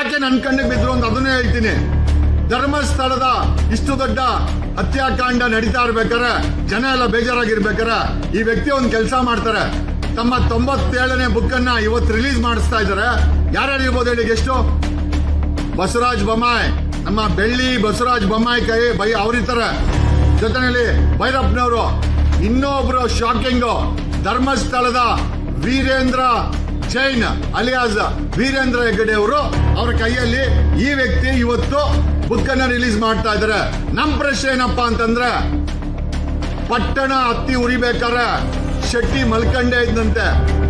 ಯಾಕೆ ನನ್ನ ಕಣ್ಣಿಗೆ ಬಿದ್ರು ಅಂತ ಅದನ್ನೇ ಹೇಳ್ತೀನಿ. ಧರ್ಮಸ್ಥಳದ ಇಷ್ಟು ದೊಡ್ಡ ಹತ್ಯಾಕಾಂಡ ನಡೀತಾ ಇರ್ಬೇಕಾರೆ ಜನ ಎಲ್ಲ ಬೇಜಾರಾಗಿರ್ಬೇಕಾರೆ ಈ ವ್ಯಕ್ತಿ ಒಂದು ಕೆಲಸ ಮಾಡ್ತಾರೆ. ತಮ್ಮ ತೊಂಬತ್ತೇಳನೇ ಬುಕ್ ಅನ್ನ ಇವತ್ತು ರಿಲೀಸ್ ಮಾಡಿಸ್ತಾ ಇದ್ದಾರೆ. ಯಾರ್ಯಾರು ಇರ್ಬೋದು ಹೇಳಿ ಎಷ್ಟು ಬಸವರಾಜ್ ಬೊಮ್ಮಾಯಿ. ನಮ್ಮ ಬೆಳ್ಳಿ ಬಸವರಾಜ್ ಬೊಮ್ಮಾಯಿ ಕೈ, ಬೈ ಅವರಿರ್ತಾರೆ. ಜೊತೆನಲ್ಲಿ ಭೈರಪ್ಪನವರು ಇನ್ನೊಬ್ರು ಶಾಕಿಂಗ್ ಧರ್ಮಸ್ಥಳದ ವೀರೇಂದ್ರ ಜೈನ್ ಅಲಿಯಾಸ್ ವೀರೇಂದ್ರ ಹೆಗ್ಗಡೆ ಅವರು ಅವರ ಕೈಯಲ್ಲಿ ಈ ವ್ಯಕ್ತಿ ಇವತ್ತು ಬುಕ್ ರಿಲೀಸ್ ಮಾಡ್ತಾ ಇದ್ದಾರೆ. ನಮ್ ಪ್ರಶ್ನೆ ಏನಪ್ಪಾ ಅಂತಂದ್ರೆ, ಪಟ್ಟಣ ಹತ್ತಿ ಉರಿಬೇಕಾರೆ ಶೆಟ್ಟಿ ಮಲ್ಕಂಡೆ ಇದ್ದಂತೆ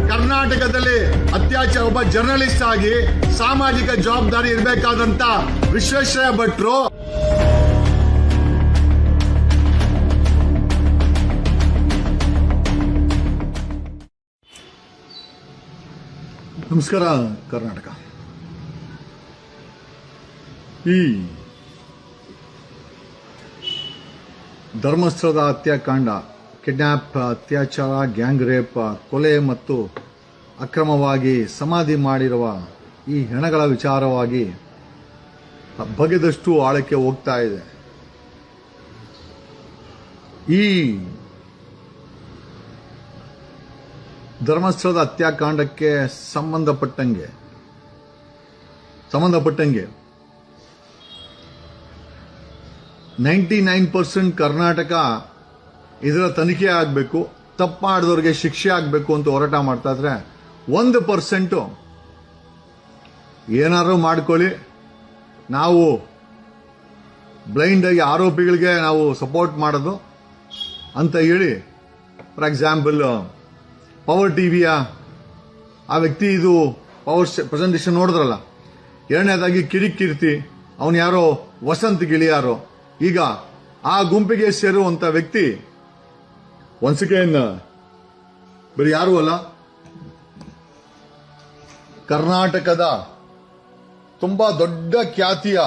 ಕರ್ನಾಟಕದಲ್ಲಿ ಅತ್ಯಾಚಾರ, ಒಬ್ಬ ಜರ್ನಲಿಸ್ಟ್ ಆಗಿ ಸಾಮಾಜಿಕ ಜವಾಬ್ದಾರಿ ಇರಬೇಕಾದಂತ ವಿಶ್ವೇಶ್ವರ ಭಟ್ರು ನಮಸ್ಕಾರ, ಕರ್ನಾಟಕ. ಈ ಧರ್ಮಸ್ಥಳದ ಹತ್ಯಾಕಾಂಡ, ಕಿಡ್ನಾಪ್, ಅತ್ಯಾಚಾರ, ಗ್ಯಾಂಗ್ ರೇಪ್, ಕೊಲೆ ಮತ್ತು ಅಕ್ರಮವಾಗಿ ಸಮಾಧಿ ಮಾಡಿರುವ ಈ ಹೆಣಗಳ ವಿಚಾರವಾಗಿ ಬಗೆದಷ್ಟು ಆಳಕ್ಕೆ ಹೋಗ್ತಾ ಇದೆ. ಈ ಧರ್ಮಸ್ಥಳದ ಹತ್ಯಾಕಾಂಡಕ್ಕೆ ಸಂಬಂಧಪಟ್ಟಂಗೆ ಸಂಬಂಧಪಟ್ಟಂಗೆ ನೈಂಟಿ ನೈನ್ ಪರ್ಸೆಂಟ್ ಕರ್ನಾಟಕ ಇದರ ತನಿಖೆ ಆಗಬೇಕು, ತಪ್ಪಾಡಿದವ್ರಿಗೆ ಶಿಕ್ಷೆ ಆಗಬೇಕು ಅಂತ ಹೋರಾಟ ಮಾಡ್ತಾ ಇದ್ರೆ ಒಂದು ಪರ್ಸೆಂಟು ಏನಾದ್ರು ಮಾಡ್ಕೊಳ್ಳಿ. ನಾವು ಬ್ಲೈಂಡ್ ಆಗಿ ಆರೋಪಿಗಳಿಗೆ ನಾವು ಸಪೋರ್ಟ್ ಮಾಡೋದು ಅಂತ ಹೇಳಿ, ಫಾರ್ ಎಕ್ಸಾಂಪಲ್ ಪವರ್ ಟಿ ವಿಯ ಆ ವ್ಯಕ್ತಿ ಇದು ಪವರ್ ಪ್ರೆಸೆಂಟೇಷನ್ ನೋಡಿದ್ರಲ್ಲ. ಎರಡನೇದಾಗಿ ಕಿರಿಕ್ ಕೀರ್ತಿ ಅವನು ಯಾರೋ ವಸಂತ್ ಗಿಳಿಯಾರೋ. ಈಗ ಆ ಗುಂಪಿಗೆ ಸೇರುವಂತ ವ್ಯಕ್ತಿ again, ಬರೀ ಯಾರು ಅಲ್ಲ. ಕರ್ನಾಟಕದ ತುಂಬಾ ದೊಡ್ಡ ಖ್ಯಾತಿಯ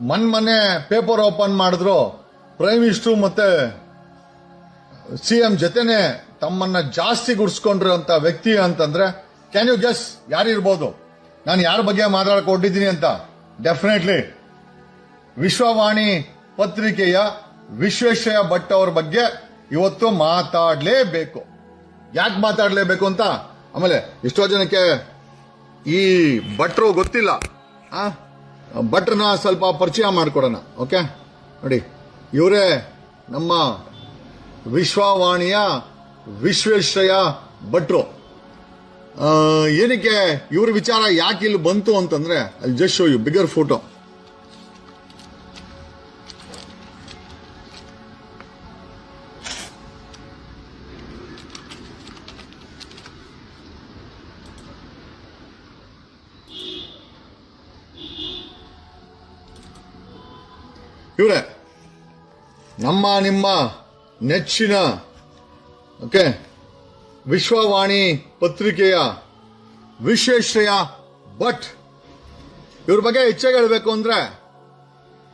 ಮನ್ಮನೆ ಪೇಪರ್ ಓಪನ್ ಮಾಡಿದ್ರು. ಪ್ರೈಮ್ ಮಿನಿಸ್ಟರ್ ಮತ್ತೆ ಸಿಎಂ ಜೊತೆನೆ ತಮ್ಮನ್ನ ಜಾಸ್ತಿ ಗುಡ್ಸ್ಕೊಂಡಿರುವಂತ ವ್ಯಕ್ತಿ ಅಂತಂದ್ರೆ ಕ್ಯಾನ್ ಯು ಗೆಸ್ ಯಾರಿರ್ಬೋದು ನಾನು ಯಾರ ಬಗ್ಗೆ ಮಾತಾಡ್ಕೊಂಡಿದ್ದೀನಿ ಅಂತ? ಡೆಫಿನೆಟ್ಲಿ ವಿಶ್ವವಾಣಿ ಪತ್ರಿಕೆಯ ವಿಶ್ವೇಶ್ವರ ಭಟ್ ಅವ್ರ ಬಗ್ಗೆ ಇವತ್ತು ಮಾತಾಡಲೇಬೇಕು. ಯಾಕೆ ಮಾತಾಡಲೇಬೇಕು ಅಂತ? ಆಮೇಲೆ ಎಷ್ಟೋ ಜನಕ್ಕೆ ಈ ಭಟ್ರು ಗೊತ್ತಿಲ್ಲ. ಆ? ಭಟ್ರನ್ನ ಸ್ವಲ್ಪ ಪರಿಚಯ ಮಾಡಿಕೊಡೋಣ ಓಕೆ ನೋಡಿ, ಇವರೇ ನಮ್ಮ ವಿಶ್ವವಾಣಿಯ ವಿಶ್ವೇಶ್ವರಯ್ಯ ಭಟ್ರು. ಏನಕ್ಕೆ ಇವ್ರ ವಿಚಾರ ಯಾಕೆ ಇಲ್ಲಿ ಬಂತು ಅಂತಂದ್ರೆ ಅಲ್ಲಿ just show you bigger photo ಇವರೇ, ನಮ್ಮ ನಿಮ್ಮ ನೆಚ್ಚಿನ ಓಕೆ. ವಿಶ್ವವಾಣಿ ಪತ್ರಿಕೆಯ ವಿಶ್ವೇಶ್ವರಯ್ಯ ಭಟ್. ಇವ್ರ ಬಗ್ಗೆ ಹೆಚ್ಚಾಗಿ ಹೇಳಬೇಕು ಅಂದ್ರೆ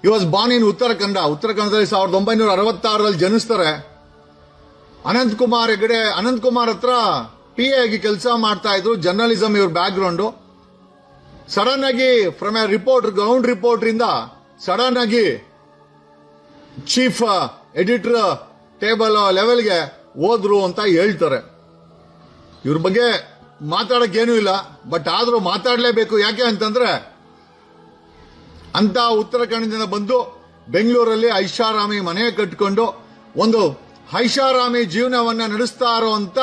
ಈ ವಾಸ್ ಬಾನ್ ಇನ್ ಉತ್ತರ ಕನ್ನಡ ಉತ್ತರ ಕನ್ನಡದಲ್ಲಿ ಸಾವಿರದ ಒಂಬೈನೂರ ಅರವತ್ತಾರರಲ್ಲಿ ಜನಿಸ್ತಾರೆ. ಅನಂತ್ ಕುಮಾರ್ ಹೆಗಡೆ ಅನಂತ್ ಕುಮಾರ್ ಹತ್ರ ಪಿ ಎ ಆಗಿ ಕೆಲಸ ಮಾಡ್ತಾ ಇದ್ರು. ಜರ್ನಲಿಸಂ ಇವ್ರ ಬ್ಯಾಕ್ ಗ್ರೌಂಡು ಸಡನ್ ಆಗಿ from a reporter ground reporter ಇಂದ ಸಡನ್ ಆಗಿ ಚೀಫ್ ಎಡಿಟರ್ ಟೇಬಲ್ ಲೆವೆಲ್ಗೆ ಹೋದ್ರು ಅಂತ ಹೇಳ್ತಾರೆ. ಇವ್ರ ಬಗ್ಗೆ ಮಾತಾಡಕ್ ಏನೂ ಇಲ್ಲ ಬಟ್ ಆದ್ರೂ ಮಾತಾಡಲೇಬೇಕು. ಯಾಕೆ ಅಂತಂದ್ರೆ, ಅಂತ ಉತ್ತರ ಕನ್ನಡದಿಂದ ಬಂದು ಬೆಂಗಳೂರಲ್ಲಿ ಐಷಾರಾಮಿ ಮನೆ ಕಟ್ಕೊಂಡು ಒಂದು ಐಷಾರಾಮಿ ಜೀವನವನ್ನ ನಡೆಸ್ತಾ ಅಂತ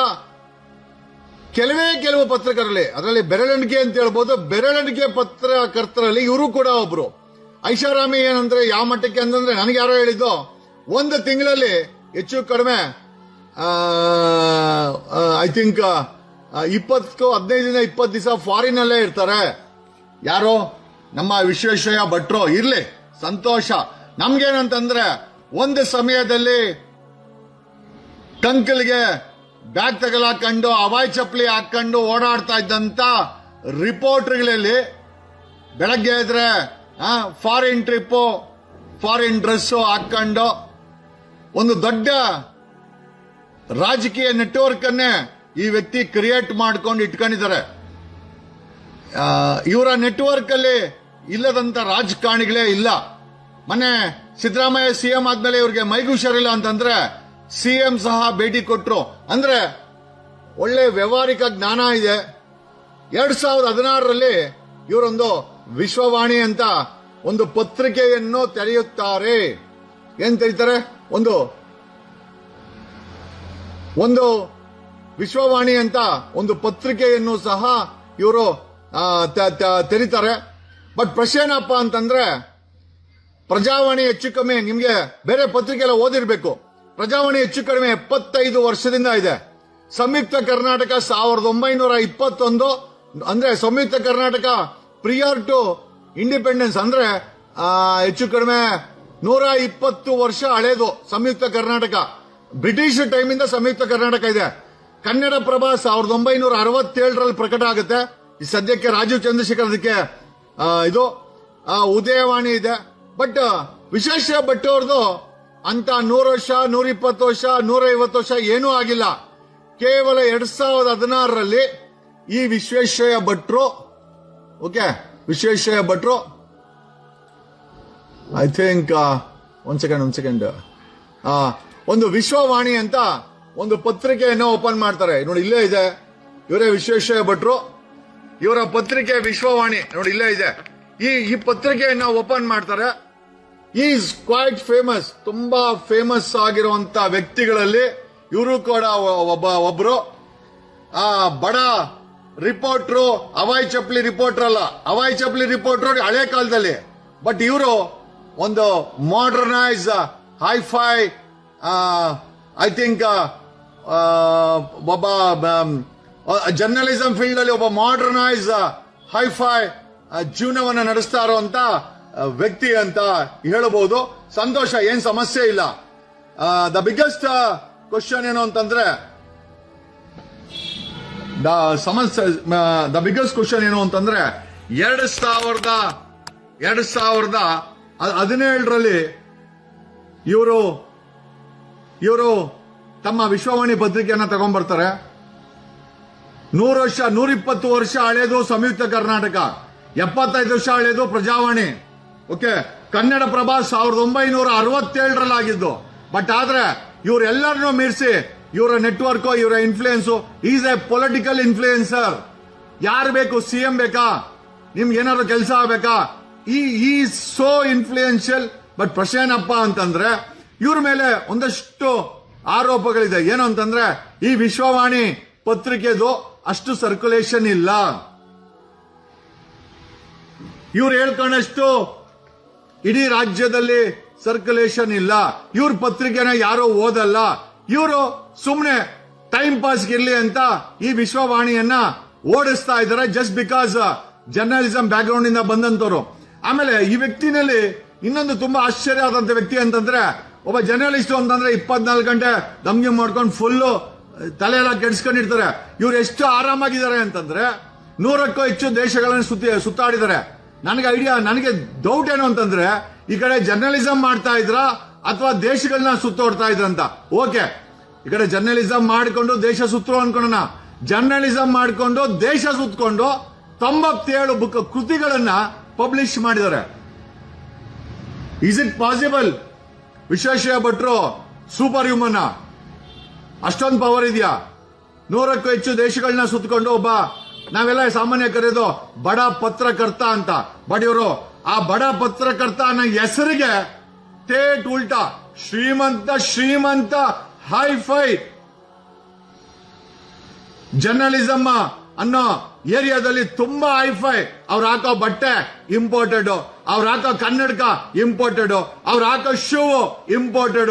ಕೆಲವೇ ಕೆಲವು ಪತ್ರಕರ್ತರಲ್ಲಿ ಅದರಲ್ಲಿ ಬೆರಳೆಣಿಕೆ ಅಂತ ಹೇಳ್ಬೋದು ಬೆರಳೆಣಿಕೆ ಪತ್ರಕರ್ತರಲ್ಲಿ ಇವರು ಕೂಡ ಒಬ್ರು. ಐಷಾರಾಮಿ ಏನಂದ್ರೆ, ಯಾವ ಮಟ್ಟಕ್ಕೆ ಅಂತಂದ್ರೆ, ನನಗೆ ಯಾರೋ ಹೇಳಿದ್ದು, ಒಂದು ತಿಂಗಳಲ್ಲಿ ಹೆಚ್ಚು ಕಡಿಮೆ ಐ ಥಿಂಕ್ ಇಪ್ಪತ್ತು ಹದಿನೈದರಿಂದ ಇಪ್ಪತ್ತು ದಿವಸ ಫಾರಿನ್ ಅಲ್ಲೇ ಇರ್ತಾರೆ. ಯಾರು? ನಮ್ಮ ವಿಶ್ವೇಶ್ವರಯ್ಯ ಭಟ್ರು, ಇರ್ಲಿ, ಸಂತೋಷ. ನಮ್ಗೇನಂತಂದ್ರೆ, ಒಂದು ಸಮಯದಲ್ಲಿ ಟಂಕಲ್ಗೆ ಬ್ಯಾಗ್ ತಗಲಾಕೊಂಡು ಹವಾಯಿ ಚಪ್ಪಲಿ ಹಾಕೊಂಡು ಓಡಾಡ್ತಾ ಇದ್ದಂತ ರಿಪೋರ್ಟರ್ಗಳಲ್ಲಿ ಬೆಳಗ್ಗೆ ಇದ್ರೆ ಫಾರಿನ್ ಟ್ರಿಪ್ಪು, ಫಾರಿನ್ ಡ್ರೆಸ್ಸು ಹಾಕೊಂಡು ಒಂದು ದೊಡ್ಡ ರಾಜಕೀಯ ನೆಟ್ವರ್ಕ್ ಅನ್ನೇ ಈ ವ್ಯಕ್ತಿ ಕ್ರಿಯೇಟ್ ಮಾಡ್ಕೊಂಡು ಇಟ್ಕೊಂಡಿದ್ದಾರೆ. ಇವರ ನೆಟ್ವರ್ಕ್ ಅಲ್ಲಿ ಇಲ್ಲದಂತ ರಾಜಕಾರಣಿಗಳೇ ಇಲ್ಲ. ಮೊನ್ನೆ ಸಿದ್ದರಾಮಯ್ಯ ಸಿಎಂ ಆದ್ಮೇಲೆ ಇವ್ರಿಗೆ ಮೈಗುಷಾರಿಲ್ಲ ಅಂತಂದ್ರೆ ಸಿಎಂ ಸಹ ಭೇಟಿ ಕೊಟ್ಟರು ಅಂದ್ರೆ ಒಳ್ಳೆ ವ್ಯವಹಾರಿಕ ಜ್ಞಾನ ಇದೆ. ಎರಡ್ ಸಾವಿರದ ಹದಿನಾರರಲ್ಲಿ ಇವರೊಂದು ವಿಶ್ವವಾಣಿ ಅಂತ ಒಂದು ಪತ್ರಿಕೆಯನ್ನು ತೆರೆಯುತ್ತಾರೆ. ಏನ್ ತೆರೀತಾರೆ ಒಂದು ಒಂದು ವಿಶ್ವವಾಣಿ ಅಂತ ಒಂದು ಪತ್ರಿಕೆಯನ್ನು ಸಹ ಇವರು ತೆರೀತಾರೆ. ಬಟ್ ಪ್ರಶ್ನೆ ಏನಪ್ಪ ಅಂತಂದ್ರೆ, ಪ್ರಜಾವಾಣಿ ಹೆಚ್ಚು ಕಮ್ಮಿ, ನಿಮ್ಗೆ ಬೇರೆ ಪತ್ರಿಕೆ ಎಲ್ಲ ಓದಿರ್ಬೇಕು. ಪ್ರಜಾವಾಣಿ ಹೆಚ್ಚು ಕಡಿಮೆ ಎಪ್ಪತ್ತೈದು ವರ್ಷದಿಂದ ಇದೆ. ಸಂಯುಕ್ತ ಕರ್ನಾಟಕ ಸಾವಿರದ ಒಂಬೈನೂರ ಇಪ್ಪತ್ತೊಂದು, ಅಂದ್ರೆ Samyukta Karnataka prior to independence ಅಂದ್ರೆ ಹೆಚ್ಚು ಕಡಿಮೆ ನೂರ ಇಪ್ಪತ್ತು ವರ್ಷ ಹಳೇದು ಸಂಯುಕ್ತ ಕರ್ನಾಟಕ. ಬ್ರಿಟಿಷ್ ಟೈಮಿಂದ ಸಂಯುಕ್ತ ಕರ್ನಾಟಕ ಇದೆ. ಕನ್ನಡ ಪ್ರಭಾ ಸಾವಿರದ ಒಂಬೈನೂರ ಅರವತ್ತೇಳರಲ್ಲಿ ಪ್ರಕಟ ಆಗುತ್ತೆ. ಈ ಸದ್ಯಕ್ಕೆ ರಾಜೀವ್ ಚಂದ್ರಶೇಖರ್ ಅದಕ್ಕೆ ಇದು ಉದಯವಾಣಿ ಇದೆ. ಬಟ್ ವಿಶೇಷ ಭಟ್ ಅವ್ರದ್ದು ಅಂತ ನೂರು ವರ್ಷ ನೂರ ಇಪ್ಪತ್ತು ವರ್ಷ ನೂರ ಐವತ್ತು ವರ್ಷ ಏನೂ ಆಗಿಲ್ಲ. ಕೇವಲ ಎರಡ್ ಸಾವಿರದ ಹದಿನಾರರಲ್ಲಿ ಈ ವಿಶ್ವೇಶ್ವರಯ್ಯ ಭಟ್ರು, ಓಕೆ ವಿಶ್ವೇಶ್ವರಯ್ಯ ಭಟ್ರು ಐ ಥಿಂಕ್ ಒಂದ್ ಸೆಕೆಂಡ್ ಒಂದ್ ಸೆಕೆಂಡ್ ಒಂದು ವಿಶ್ವವಾಣಿ ಅಂತ ಒಂದು ಪತ್ರಿಕೆಯನ್ನು ಓಪನ್ ಮಾಡ್ತಾರೆ. ನೋಡಿ, ಇಲ್ಲೇ ಇದೆ. ಇವರೇ ವಿಶ್ವೇಶ್ವರ ಭಟ್ರು. ಇವರ ಪತ್ರಿಕೆ ವಿಶ್ವವಾಣಿ. ನೋಡಿ, ಇಲ್ಲೇ ಇದೆ. ಈ ಈ ಪತ್ರಿಕೆಯನ್ನು ಓಪನ್ ಮಾಡ್ತಾರೆ. ಈಸ್ ಕ್ವೈಟ್ ಫೇಮಸ್ ತುಂಬಾ ಫೇಮಸ್ ಆಗಿರುವಂತ ವ್ಯಕ್ತಿಗಳಲ್ಲಿ ಇವರು ಕೂಡ ಒಬ್ಬ, ಒಬ್ರು. ಆ, ಬಡ ರಿಪೋರ್ಟ್ರು ಅವಾಯ್ ಚಪ್ಲಿ ರಿಪೋರ್ಟರ್ ಅಲ್ಲ. ಅವಾಯ್ ಚಪ್ಲಿ ರಿಪೋರ್ಟರ್ ಹಳೆ ಕಾಲದಲ್ಲಿ. ಬಟ್ ಇವರು ಒಂದು ಮಾಡರ್ನೈಸ್ ಹೈಫೈ ಐ ಥಿಂಕ್ ಒಬ್ಬ ಜರ್ನಲಿಸಂ ಫೀಲ್ಡ್ ಅಲ್ಲಿ ಒಬ್ಬ ಮಾಡರ್ನೈಸ್ ಹೈಫೈ ಜೀವನವನ್ನು ನಡೆಸ್ತಾ ಇರುವಂತ ವ್ಯಕ್ತಿ ಅಂತ ಹೇಳಬಹುದು ಸಂತೋಷ, ಏನ್ ಸಮಸ್ಯೆ ಇಲ್ಲ. ದ ಬಿಗ್ಗೆಸ್ಟ್ ಕ್ವಶನ್ ಏನು ಅಂತಂದ್ರೆ ದ ಸಮಸ್ಯೆ ದ ಬಿಗ್ಗೆಸ್ಟ್ ಕ್ವಶನ್ ಏನು ಅಂತಂದ್ರೆ, ಎರಡು ಸಾವಿರದ ಎರಡು ಸಾವಿರದ ಹದಿನೇಳರಲ್ಲಿ ಇವರು ಇವರು ತಮ್ಮ ವಿಶ್ವವಾಣಿ ಪತ್ರಿಕೆಯನ್ನ ತಗೊಂಡ್ಬರ್ತಾರೆ. ನೂರು ವರ್ಷ, ನೂರಿಪ್ಪತ್ತು ವರ್ಷ ಹಳೆಯದು ಸಂಯುಕ್ತ ಕರ್ನಾಟಕ. ಎಪ್ಪತ್ತೈದು ವರ್ಷ ಹಳೆಯದು ಪ್ರಜಾವಾಣಿ. ಓಕೆ, ಕನ್ನಡ ಪ್ರಭಾ ಸಾವಿರದ ಒಂಬೈನೂರ ಅರವತ್ತೇಳರಲ್ಲಾಗಿದ್ದು. ಬಟ್ ಆದ್ರೆ ಇವರೆಲ್ಲರನ್ನೂ ಮೀರಿಸಿ, ಇವರ ನೆಟ್ವರ್ಕ್, ಇವರ influence is a political influencer ಯಾರು ಬೇಕು? ಸಿಎಂ ಬೇಕಾ? ನಿಮ್ಗೆ ಏನಾದ್ರು ಕೆಲಸ ಆಗ್ಬೇಕಾ? ಈ ಸೋ ಇನ್ಫ್ಲೂಯೆನ್ಷಿಯಲ್ ಬಟ್ ಪ್ರಶ್ನೆ ಏನಪ್ಪ ಅಂತಂದ್ರೆ ಇವ್ರ ಮೇಲೆ ಒಂದಷ್ಟು ಆರೋಪಗಳಿದೆ. ಏನು ಅಂತಂದ್ರೆ, ಈ ವಿಶ್ವವಾಣಿ ಪತ್ರಿಕೆದು ಅಷ್ಟು ಸರ್ಕ್ಯುಲೇಷನ್ ಇಲ್ಲ. ಇವ್ರು ಹೇಳ್ಕೊಂಡಷ್ಟು ಇಡೀ ರಾಜ್ಯದಲ್ಲಿ ಸರ್ಕ್ಯುಲೇಷನ್ ಇಲ್ಲ. ಇವ್ರ ಪತ್ರಿಕೆನ ಯಾರು ಓದಲ್ಲ. ಇವರು ಸುಮ್ಮನೆ ಟೈಮ್ ಪಾಸ್ ಇರ್ಲಿ ಅಂತ ಈ ವಿಶ್ವವಾಣಿಯನ್ನ ಓಡಿಸ್ತಾ ಇದ್ದಾರೆ just because journalism background ಇಂದ ಬಂದಂತವರು. ಆಮೇಲೆ ಈ ವ್ಯಕ್ತಿನಲ್ಲಿ ಇನ್ನೊಂದು ತುಂಬಾ ಆಶ್ಚರ್ಯ ಆದಂತ ವ್ಯಕ್ತಿ ಅಂತಂದ್ರೆ ಒಬ್ಬ ಜರ್ನಲಿಸ್ಟ್ ಅಂತಂದ್ರೆ ಇಪ್ಪತ್ನಾಲ್ಕು ಗಂಟೆ ದಮ್ಗೆ ಮಾಡ್ಕೊಂಡು ಫುಲ್ಲು ತಲೆ ಎಲ್ಲ ಕೆಡಿಸ್ಕೊಂಡಿರ್ತಾರೆ. ಇವ್ರು ಎಷ್ಟು ಆರಾಮಾಗಿದ್ದಾರೆ ಅಂತಂದ್ರೆ ನೂರಕ್ಕೂ ಹೆಚ್ಚು ದೇಶಗಳನ್ನು ಸುತ್ತಿ, ಸುತ್ತಾಡಿದ್ದಾರೆ. ನನಗೆ ಐಡಿಯಾ ನನಗೆ ಡೌಟ್ ಏನು ಅಂತಂದ್ರೆ, ಈ ಕಡೆ ಜರ್ನಲಿಸಂ ಮಾಡ್ತಾ ಇದ್ರ ಅಥವಾ ದೇಶಗಳನ್ನ ಸುತ್ತೋಡ್ತಾ ಇದ್ರಂತ ಓಕೆ ಈ ಕಡೆ ಜರ್ನಲಿಸಂ ಮಾಡಿಕೊಂಡು ದೇಶ ಸುತ್ತರು ಅನ್ಕೊಳ್ಳೋಣ ಜರ್ನಲಿಸಂ ಮಾಡಿಕೊಂಡು ದೇಶ ಸುತ್ತಕೊಂಡು ತೊಂಬತ್ತೇಳು ಬುಕ್ ಕೃತಿಗಳನ್ನ ಪಬ್ಲಿಷ್ ಮಾಡಿದ್ದಾರೆ. ಇಸ್ ಇಟ್ ಪಾಸಿಬಲ್ ವಿಶ್ವೇಶ್ವರ ಭಟ್ರು ಸೂಪರ್ ಹ್ಯೂಮನ್ ಅಷ್ಟೊಂದು ಪವರ್ ಇದೆಯಾ? ನೂರಕ್ಕೂ ಹೆಚ್ಚು ದೇಶಗಳನ್ನ ಸುತ್ತಕೊಂಡು ಒಬ್ಬ, ನಾವೆಲ್ಲ ಸಾಮಾನ್ಯ ಕರೆಯೋದು ಬಡ ಪತ್ರಕರ್ತ ಅಂತ. ಬಡಿಯವರು ಆ ಬಡ ಪತ್ರಕರ್ತ ಅನ್ನೋ ಹೆಸರಿಗೆ ತೇಟ್ ಉಲ್ಟಾ, ಶ್ರೀಮಂತ ಶ್ರೀಮಂತ ಹೈ ಫೈ ಜರ್ನಲಿಸಮ್ ಅನ್ನೋ ಏರಿಯಾದಲ್ಲಿ ತುಂಬಾ ಹೈಫೈ. ಅವ್ರು ಹಾಕೋ ಬಟ್ಟೆ ಇಂಪೋರ್ಟೆಡ್ ಅವ್ರು ಹಾಕೋ ಕನ್ನಡಕ ಇಂಪೋರ್ಟೆಡ್ ಅವ್ರು ಹಾಕೋ ಶೂ ಇಂಪೋರ್ಟೆಡ್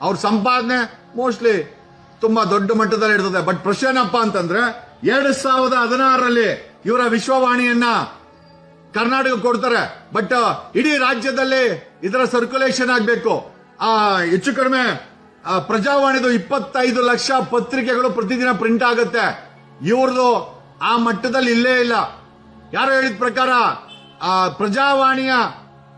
ಅವ್ರ ಸಂಪಾದನೆ ಮೋಸ್ಟ್ಲಿ ತುಂಬಾ ದೊಡ್ಡ ಮಟ್ಟದಲ್ಲಿ ಇರ್ತದೆ. ಬಟ್ ಪ್ರಶ್ನೆ ಏನಪ್ಪ ಅಂತಂದ್ರೆ, ಎರಡ್ ಸಾವಿರದ ಹದಿನಾರರಲ್ಲಿ ಇವರ ವಿಶ್ವವಾಣಿಯನ್ನ ಕರ್ನಾಟಕ ಕೊಡ್ತಾರೆ. ಬಟ್ ಇಡೀ ರಾಜ್ಯದಲ್ಲಿ ಇದರ ಸರ್ಕ್ಯುಲೇಷನ್ ಆಗಬೇಕು. ಆ, ಹೆಚ್ಚು ಕಡಿಮೆ ಪ್ರಜಾವಾಣಿದು ಇಪ್ಪತ್ತೈದು ಲಕ್ಷ ಪತ್ರಿಕೆಗಳು ಪ್ರತಿದಿನ ಪ್ರಿಂಟ್ ಆಗುತ್ತೆ. ಇವ್ರದ್ದು ಆ ಮಟ್ಟದಲ್ಲಿ ಇಲ್ಲೇ ಇಲ್ಲ. ಯಾರು ಹೇಳಿದ ಪ್ರಕಾರ, ಆ, ಪ್ರಜಾವಾಣಿಯ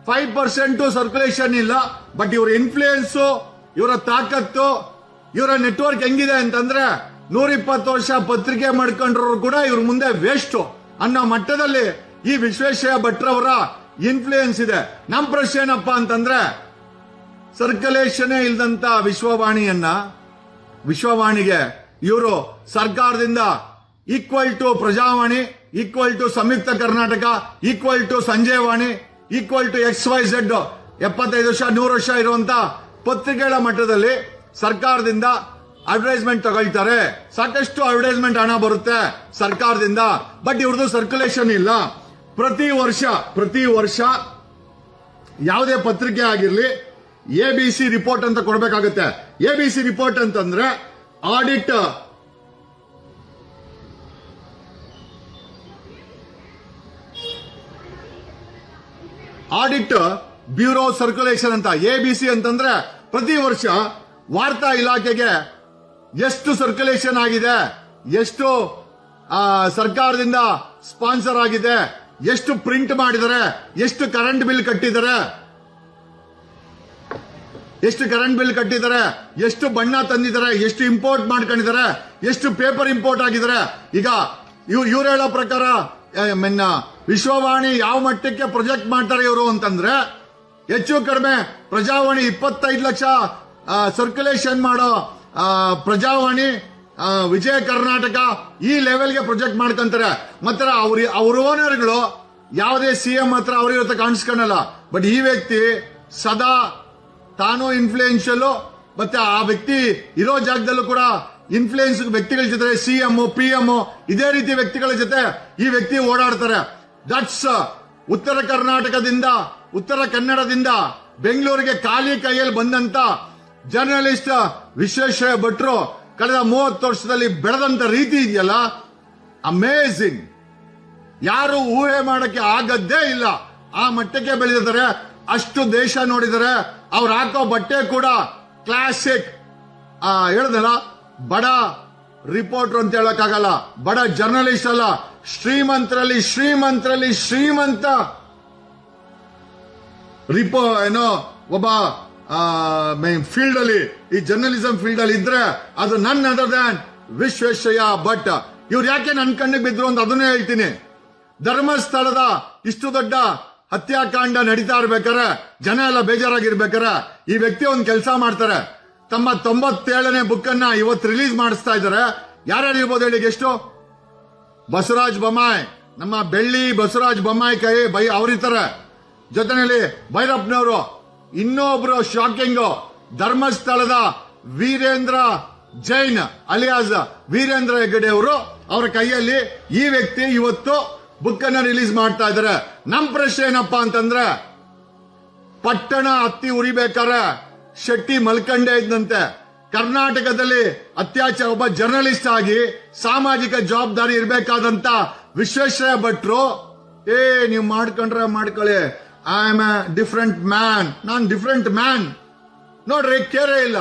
ಫೈವ್ ಪರ್ಸೆಂಟ್ ಸರ್ಕ್ಯುಲೇಷನ್ ಇಲ್ಲ ಬಟ್ ಇವರ ಇನ್ಫ್ಲೂಯೆನ್ಸ್ ಇವರ ತಾಕತ್ತು, ಇವರ ನೆಟ್ವರ್ಕ್ ಹೆಂಗಿದೆ ಅಂತಂದ್ರೆ ನೂರ ಇಪ್ಪತ್ತು ವರ್ಷ ಪತ್ರಿಕೆ ಮಾಡ್ಕೊಂಡ್ರು ಕೂಡ ಇವ್ರ ಮುಂದೆ ವೇಸ್ಟ್ ಅನ್ನೋ ಮಟ್ಟದಲ್ಲಿ ಈ ವಿಶ್ವೇಶ್ವರ ಭಟ್ರವರ ಇನ್ಫ್ಲೂಯೆನ್ಸ್ ಇದೆ. ನಮ್ ಪ್ರಶ್ನೆ ಏನಪ್ಪ ಅಂತಂದ್ರೆ ಸರ್ಕ್ಯುಲೇಷನ್ ಇಲ್ದಂತ ವಿಶ್ವವಾಣಿಯನ್ನ, ವಿಶ್ವವಾಣಿಗೆ ಇವರು ಸರ್ಕಾರದಿಂದ equal to Prajavani equal to Samyukta Karnataka equal to Sanjayavani equal to X Y Z ಎಪ್ಪತ್ತೈದು ವರ್ಷ, ನೂರು ವರ್ಷ ಇರುವಂತ ಪತ್ರಿಕೆಗಳ ಮಟ್ಟದಲ್ಲಿ ಸರ್ಕಾರದಿಂದ ಅಡ್ವರ್ಟೈಸ್ಮೆಂಟ್ ತಗೊಳ್ತಾರೆ. ಸಾಕಷ್ಟು ಅಡ್ವರ್ಟೈಸ್ಮೆಂಟ್ ಹಣ ಬರುತ್ತೆ ಸರ್ಕಾರದಿಂದ. ಬಟ್ ಇವ್ರದ್ದು ಸರ್ಕ್ಯುಲೇಷನ್ ಇಲ್ಲ. ಪ್ರತಿ ವರ್ಷ ಪ್ರತಿ ವರ್ಷ ಯಾವುದೇ ಪತ್ರಿಕೆ ಆಗಿರಲಿ ಎ ಬಿ ಸಿ ರಿಪೋರ್ಟ್ ಅಂತ ಕೊಡಬೇಕಾಗುತ್ತೆ. ಎ ಬಿ ಸಿ ರಿಪೋರ್ಟ್ ಅಂತಂದ್ರೆ ಆಡಿಟ್ ಆಡಿಟ್ ಬ್ಯೂರೋ ಸರ್ಕ್ಯುಲೇಷನ್ ಅಂತ ಎ ಅಂತಂದ್ರೆ ಪ್ರತಿ ವರ್ಷ ವಾರ್ತಾ ಇಲಾಖೆಗೆ ಎಷ್ಟು ಸರ್ಕ್ಯುಲೇಷನ್ ಆಗಿದೆ, ಎಷ್ಟು ಸರ್ಕಾರದಿಂದ ಸ್ಪಾನ್ಸರ್ ಆಗಿದೆ, ಎಷ್ಟು ಪ್ರಿಂಟ್ ಮಾಡಿದರೆ, ಎಷ್ಟು ಕರೆಂಟ್ ಬಿಲ್ ಕಟ್ಟಿದ್ದಾರೆ ಎಷ್ಟು ಕರೆಂಟ್ ಬಿಲ್ ಕಟ್ಟಿದ್ದಾರೆ ಎಷ್ಟು ಬಣ್ಣ ತಂದಿದ್ದಾರೆ ಎಷ್ಟು ಇಂಪೋರ್ಟ್ ಮಾಡ್ಕೊಂಡಿದ್ದಾರೆ ಎಷ್ಟು ಪೇಪರ್ ಇಂಪೋರ್ಟ್ ಆಗಿದ್ದಾರೆ ಈಗ ಇವ್ ಇವ್ರು ಹೇಳೋ ಪ್ರಕಾರ ವಿಶ್ವವಾಣಿ ಯಾವ ಮಟ್ಟಕ್ಕೆ ಪ್ರೊಜೆಕ್ಟ್ ಮಾಡ್ತಾರೆ ಇವರು ಅಂತಂದ್ರೆ ಹೆಚ್ಚು ಕಡಿಮೆ ಪ್ರಜಾವಾಣಿ ಇಪ್ಪತ್ತೈದು ಲಕ್ಷ ಸರ್ಕ್ಯುಲೇಷನ್ ಮಾಡೋ ಪ್ರಜಾವಾಣಿ ವಿಜಯ ಕರ್ನಾಟಕ ಈ ಲೆವೆಲ್ಗೆ ಪ್ರೊಜೆಕ್ಟ್ ಮಾಡ್ಕೊಂತಾರೆ. ಮತ್ತೆ ಅವ್ರ ಅವ್ರ ಓನರ್ಗಳು ಯಾವುದೇ ಸಿ ಎಂ ಹತ್ರ ಅವ್ರ ಕಾಣಿಸ್ಕೊಳಲ್ಲ. ಬಟ್ ಈ ವ್ಯಕ್ತಿ ಸದಾ ತಾನು ಇನ್ಫ್ಲೂಯೆನ್ಷಿಯಲ್ ಮತ್ತೆ ಆ ವ್ಯಕ್ತಿ ಇರೋ ಜಾಗದಲ್ಲೂ ಕೂಡ ಇನ್ಫ್ಲೂಯೆನ್ಸ್ ವ್ಯಕ್ತಿಗಳ ಜೊತೆ ಸಿ ಎಂ ಪಿ ಎಂ ಇದೇ ರೀತಿ ವ್ಯಕ್ತಿಗಳ ಜೊತೆ ಈ ವ್ಯಕ್ತಿ ಓಡಾಡ್ತಾರೆ. ದಟ್ಸ್ ಉತ್ತರ ಕರ್ನಾಟಕದಿಂದ, ಉತ್ತರ ಕನ್ನಡದಿಂದ ಬೆಂಗಳೂರಿಗೆ ಖಾಲಿ ಕೈಯಲ್ಲಿ ಬಂದಂತ ಜರ್ನಲಿಸ್ಟ್ ವಿಶ್ವೇಶ್ವರ ಭಟ್ರು ಕಳೆದ ಮೂವತ್ತು ವರ್ಷದಲ್ಲಿ ಬೆಳೆದಂತ ರೀತಿ ಇದೆಯಲ್ಲ? ಅಮೇಝಿಂಗ್ ಯಾರು ಊಹೆ ಮಾಡಕ್ಕೆ ಆಗದ್ದೇ ಇಲ್ಲ. ಆ ಮಟ್ಟಕ್ಕೆ ಬೆಳೆದಿದ್ದಾರೆ. ಅಷ್ಟು ದೇಶ ನೋಡಿದರೆ ಅವ್ರು ಹಾಕೋ ಬಟ್ಟೆ ಕೂಡ ಕ್ಲಾಸಿಕ್ ಹೇಳ್ದಲ್ಲ, ಬಡ ರಿಪೋರ್ಟರ್ ಅಂತ ಹೇಳಕ್ಕಾಗಲ್ಲ. ಬಡ ಜರ್ನಲಿಸ್ಟ್ ಅಲ್ಲ. ಶ್ರೀಮಂತರಲ್ಲಿ ಶ್ರೀಮಂತರಲ್ಲಿ ಶ್ರೀಮಂತ. ರಿಪೋ, ಏನೋ, ಒಬ್ಬ ಫೀಲ್ಡ್ ಅಲ್ಲಿ ಈ ಜರ್ನಲಿಸಂ ಫೀಲ್ಡ್ ಅಲ್ಲಿ ಇದ್ರೆ ಅದು ನನ್ ಅದರ್ ದನ್ ವಿಶ್ವೇಶ್ವಯ್ಯ ಭಟ್. ಇವ್ರು ಯಾಕೆ ನನ್ನ ಕಣ್ಣಿಗೆ ಬಿದ್ರು ಅಂತ ಅದನ್ನೇ ಹೇಳ್ತೀನಿ. ಧರ್ಮಸ್ಥಳದ ಇಷ್ಟು ದೊಡ್ಡ ಹತ್ಯಾಕಾಂಡ ನಡೀತಾ ಇರ್ಬೇಕಾರೆ ಜನ ಎಲ್ಲ ಬೇಜಾರಾಗಿರ್ಬೇಕಾರೆ ಈ ವ್ಯಕ್ತಿ ಒಂದು ಕೆಲಸ ಮಾಡ್ತಾರೆ. ತಮ್ಮ ತೊಂಬತ್ತೇಳನೇ ಬುಕ್ ಅನ್ನ ಇವತ್ತು ರಿಲೀಸ್ ಮಾಡಿಸ್ತಾ ಇದ್ದಾರೆ. ಯಾರ್ಯಾರು ಇರ್ಬೋದು ಹೇಳಿ ಎಷ್ಟು ಬಸವರಾಜ್ ಬೊಮ್ಮಾಯಿ, ನಮ್ಮ ಬೆಳ್ಳಿ ಬಸವರಾಜ್ ಬೊಮ್ಮಾಯಿ ಕೈ ಬೈ ಅವರಿತಾರೆ ಜೊತೆಯಲ್ಲಿ ಭೈರಪ್ಪನವರು ಇನ್ನೊಬ್ರು ಶಾಕಿಂಗ್ ಧರ್ಮಸ್ಥಳದ ವೀರೇಂದ್ರ ಜೈನ್ ಅಲಿಯಾಸ್ ವೀರೇಂದ್ರ ಹೆಗಡೆ ಅವರು, ಅವರ ಕೈಯಲ್ಲಿ ಈ ವ್ಯಕ್ತಿ ಇವತ್ತು ಬುಕ್ ಅನ್ನ ರಿಲೀಸ್ ಮಾಡ್ತಾ ಇದ್ದಾರೆ. ನಮ್ ಪ್ರಶ್ನೆ ಏನಪ್ಪಾ ಅಂತಂದ್ರೆ, ಪಟ್ಟಣ ಹತ್ತಿ ಉರಿಬೇಕಾರೆ ಶೆಟ್ಟಿ ಮಲ್ಕಂಡೆ ಇದ್ದಂತೆ ಕರ್ನಾಟಕದಲ್ಲಿ ಅತ್ಯಾಚಾರ, ಒಬ್ಬ ಜರ್ನಲಿಸ್ಟ್ ಆಗಿ ಸಾಮಾಜಿಕ ಜವಾಬ್ದಾರಿ ಇರಬೇಕಾದಂತ ವಿಶ್ವೇಶ್ವರ ಭಟ್ರು, ಏ, ನೀವು ಮಾಡ್ಕೊಂಡ್ರೆ ಮಾಡ್ಕೊಳ್ಳಿ. I am a different man non different man ನೋಡ್ರಿ ಕೇರೇ ಇಲ್ಲ.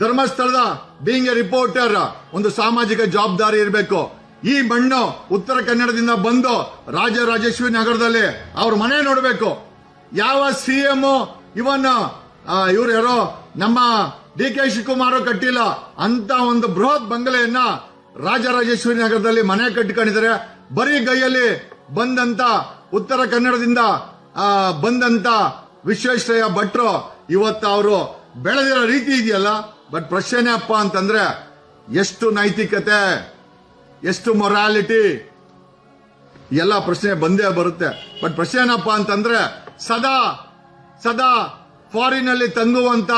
ಧರ್ಮಸ್ಥಳದ ಬೀಂಗ್ ಎ ರಿಪೋರ್ಟರ್ ಒಂದು ಸಾಮಾಜಿಕ ಜವಾಬ್ದಾರಿ ಇರಬೇಕು. ಈ ಮಣ್ಣು ಉತ್ತರ ಕನ್ನಡದಿಂದ ಬಂದು ರಾಜರಾಜೇಶ್ವರಿ ನಗರದಲ್ಲಿ ಅವ್ರ ಮನೆ ನೋಡಬೇಕು. ಯಾವ ಸಿ ಎಂ ಇವನ್ ಇವ್ರು ಯಾರೋ ನಮ್ಮ ಡಿ ಕೆ ಶಿವಕುಮಾರ್ ಕಟ್ಟಿಲ್ಲ. ಅಂತ ಒಂದು ಬೃಹತ್ ಬಂಗಲೆಯನ್ನ ರಾಜರಾಜೇಶ್ವರಿ ನಗರದಲ್ಲಿ ಮನೆ ಕಟ್ಟಿಕೊಂಡಿದ್ದಾರೆ. ಬರೀ ಗೈಯಲ್ಲಿ ಬಂದಂತ ಉತ್ತರ ಕನ್ನಡದಿಂದ ಬಂದಂತ ವಿಶ್ವೇಶ್ವರಯ್ಯ ಭಟ್ರು ಇವತ್ತು ಅವರು ಬೆಳೆದಿರೋ ರೀತಿ ಇದೆಯಲ್ಲ? ಬಟ್ ಪ್ರಶ್ನೆ ಅಪ್ಪ ಅಂತಂದ್ರೆ ಎಷ್ಟು ನೈತಿಕತೆ, ಎಷ್ಟು ಮೊರಾಲಿಟಿ ಎಲ್ಲ ಪ್ರಶ್ನೆ ಬಂದೇ ಬರುತ್ತೆ. ಬಟ್ ಪ್ರಶ್ನೆ ಏನಪ್ಪ ಅಂತಂದ್ರೆ ಸದಾ ಸದಾ ಫಾರಿನ್ ಅಲ್ಲಿ ತಂಗುವಂತ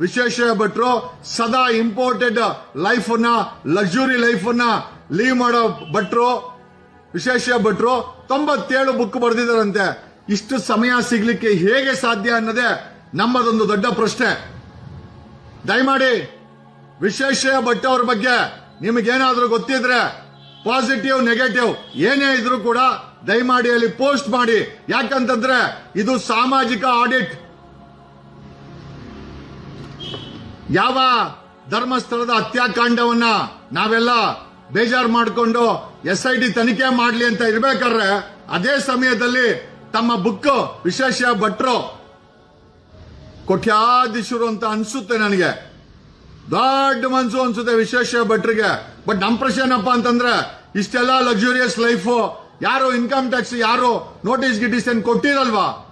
ವಿಶೇಷ ಭಟ್ರು ಸದಾ ಇಂಪೋರ್ಟೆಡ್ ಲೈಫ್ ಅನ್ನ ಲಕ್ಸುರಿ ಲೈಫ್ ಅನ್ನ ಲೀವ್ ಮಾಡೋ ಭಟ್ರು, ವಿಶೇಷ ಭಟ್ರು. ತೊಂಬತ್ತೇಳು ಬುಕ್ ಬರೆದಿದ್ದಾರಂತೆ. ಇಷ್ಟು ಸಮಯ ಸಿಗ್ಲಿಕ್ಕೆ ಹೇಗೆ ಸಾಧ್ಯ ಅನ್ನೋದೇ ನಮ್ಮದೊಂದು ದೊಡ್ಡ ಪ್ರಶ್ನೆ. ದಯಮಾಡಿ ವಿಶೇಷ ಭಟ್ ಅವ್ರ ಬಗ್ಗೆ ನಿಮಗೇನಾದ್ರೂ ಗೊತ್ತಿದ್ರೆ ಪಾಸಿಟಿವ್ ನೆಗೆಟಿವ್ ಏನೇ ಇದ್ರೂ ಕೂಡ ದಯಮಾಡಿ ಅಲ್ಲಿ ಪೋಸ್ಟ್ ಮಾಡಿ. ಯಾಕಂತಂದ್ರೆ ಇದು ಸಾಮಾಜಿಕ ಆಡಿಟ್ ಯಾವ ಧರ್ಮಸ್ಥಳದ ಹತ್ಯಾಕಾಂಡವನ್ನ ನಾವೆಲ್ಲ ಬೇಜಾರು ಮಾಡಿಕೊಂಡು ಎಸ್ ಐ ಟಿ ತನಿಖೆ ಮಾಡ್ಲಿ ಅಂತ ಇರ್ಬೇಕಾದ್ರೆ ಅದೇ ಸಮಯದಲ್ಲಿ ತಮ್ಮ ಬುಕ್ ವಿಶೇಷ ಭಟ್ರು ಕೋಟ್ಯಾಧೀಶರು ಅಂತ ಅನ್ಸುತ್ತೆ ನನಗೆ. ದೊಡ್ಡ ಮನ್ಸು ಅನ್ಸುತ್ತೆ ವಿಶೇಷ ಭಟ್ರಿಗೆ. ಬಟ್ ನಮ್ ಪ್ರಶ್ನೆ ಏನಪ್ಪ ಅಂತಂದ್ರೆ, ಇಷ್ಟೆಲ್ಲ ಲಕ್ಸುರಿಯಸ್ ಲೈಫ್ ಯಾರು ಇನ್ಕಮ್ ಟ್ಯಾಕ್ಸ್ ಯಾರು ನೋಟಿಸ್ ಗಿಟಿಸ್ ಏನ್ ಕೊಟ್ಟಿರಲ್ವಾ?